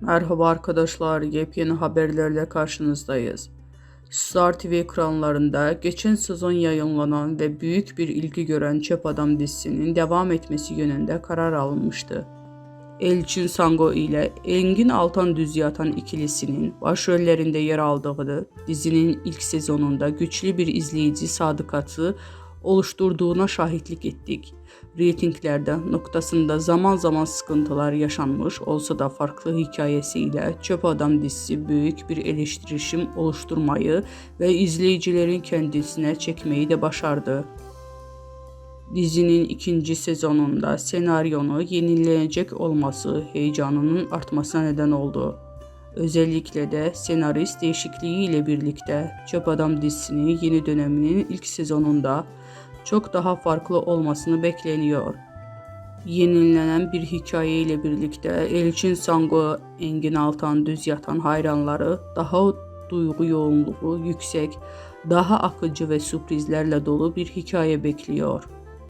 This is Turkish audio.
Merhaba arkadaşlar, yepyeni haberlerle karşınızdayız. Star TV ekranlarında geçen sezon yayınlanan ve büyük bir ilgi gören Çöp Adam dizisinin devam etmesi yönünde karar alınmıştı. Elçin Sango ile Engin Altan Düz Yatan ikilisinin başrollerinde yer aldığı dizinin ilk sezonunda güçlü bir izleyici sadıkatı oluşturduğuna şahitlik ettik. Reytinglerde noktasında zaman zaman sıkıntılar yaşanmış olsa da farklı hikayesiyle Çöp Adam dizisi büyük bir eleştirişim oluşturmayı ve izleyicilerin kendisine çekmeyi de başardı. Dizinin ikinci sezonunda senaryonu yenilenecek olması heyecanının artmasına neden oldu. Özellikle de senarist değişikliği ile birlikte Çöp Adam dizisinin yeni döneminin ilk sezonunda çok daha farklı olmasını bekleniyor. Yenilenen bir hikaye ile birlikte Elçin Sango, Engin Altan Düz Yatan hayranları daha duygu yoğunluğu yüksek, daha akıcı ve sürprizlerle dolu bir hikaye bekliyor.